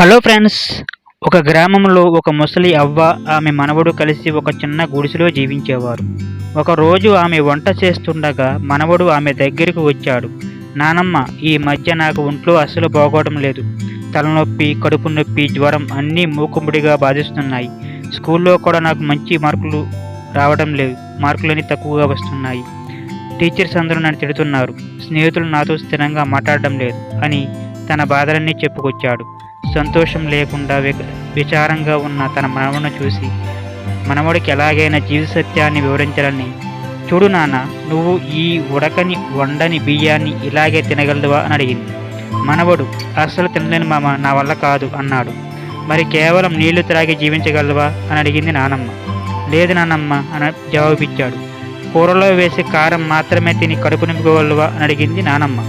Hello friends ఒక గ్రామంలో ఒక ముసలి అవ్వ ఆమె మనవడు కలిసి ఒక చిన్న గుడిసెలో జీవించేవారు. ఒకరోజు ఆమె వంట చేస్తుండగా మనవడు ఆమె దగ్గరకు వచ్చాడు. నానమ్మ ఈ మధ్య నాకు ఒంట్లో అస్సలు బాగోవడం లేదు. తలనొప్పి కడుపు నొప్పి జ్వరం అన్నీ మూకుముడిగా బాధిస్తున్నాయి. స్కూల్లో కూడా నాకు మంచి మార్కులు రావడం లేదు మార్కులన్నీ తక్కువగా వస్తున్నాయి. టీచర్స్ అందరూ నన్ను తిడుతున్నారు. స్నేహితులు నాతో స్థిరంగా మాట్లాడడం లేదు అని తన బాధలన్నీ చెప్పుకొచ్చాడు. సంతోషం లేకుండా వి- విచారంగా ఉన్న తన మనవను చూసి మనవడికి ఎలాగైనా జీవిత సత్యాన్ని వివరించాలని. చూడు నాన్న నువ్వు ఈ ఉడకని వండని బియ్యాన్ని ఇలాగే తినగలదువా? అని అడిగింది. మనవడు అస్సలు తినలేను మామ నా వల్ల కాదు అన్నాడు. మరి కేవలం నీళ్ళు త్రాగి జీవించగలవా అని అడిగింది నానమ్మ. లేదు నానమ్మ అని జవాబిచ్చాడు. కూరలో వేసే కారం మాత్రమే తిని కడుపు నింపుకోగలవా అని అడిగింది నానమ్మ.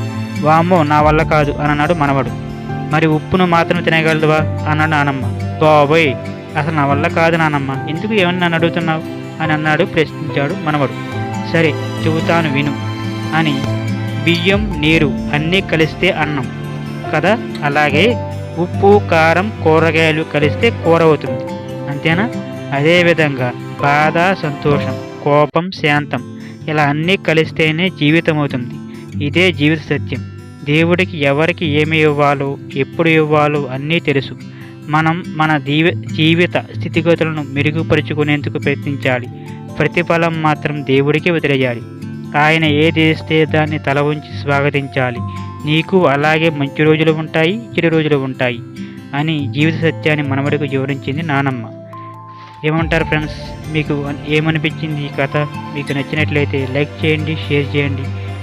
వామ్మో నా వల్ల కాదు అని అన్నాడు మనవడు. మరి ఉప్పును మాత్రం తినగలదువా? అన్నాడు నానమ్మ. బాబోయ్ అసలు నా వల్ల కాదు నానమ్మ. ఎందుకు ఏమన్నా నన్ను అడుగుతున్నావు? అని అన్నాడు ప్రశ్నించాడు మనవడు. సరే చెబుతాను విను అని. బియ్యం నీరు అన్నీ కలిస్తే అన్నం కదా? అలాగే ఉప్పు కారం కూరగాయలు కలిస్తే కూర అవుతుంది. అంతేనా? అదేవిధంగా బాధ సంతోషం కోపం శాంతం ఇలా అన్నీ కలిస్తేనే జీవితం అవుతుంది ఇదే జీవిత సత్యం. దేవుడికి ఎవరికి ఏమి ఇవ్వాలో ఎప్పుడు ఇవ్వాలో అన్నీ తెలుసు. మనం మన దీవ జీవిత స్థితిగతులను మెరుగుపరుచుకునేందుకు ప్రయత్నించాలి. ప్రతిఫలం మాత్రం దేవుడికి వదిలేయాలి. ఆయన ఏది ఇస్తే దాన్ని తల ఉంచి స్వాగతించాలి. నీకు అలాగే మంచి రోజులు ఉంటాయి చెడు రోజులు ఉంటాయి అని జీవిత సత్యాన్ని మనవడికి వివరించింది నానమ్మ. ఏమంటారు ఫ్రెండ్స్? మీకు ఏమనిపించింది ఈ కథ? మీకు నచ్చినట్లయితే లైక్ చేయండి షేర్ చేయండి.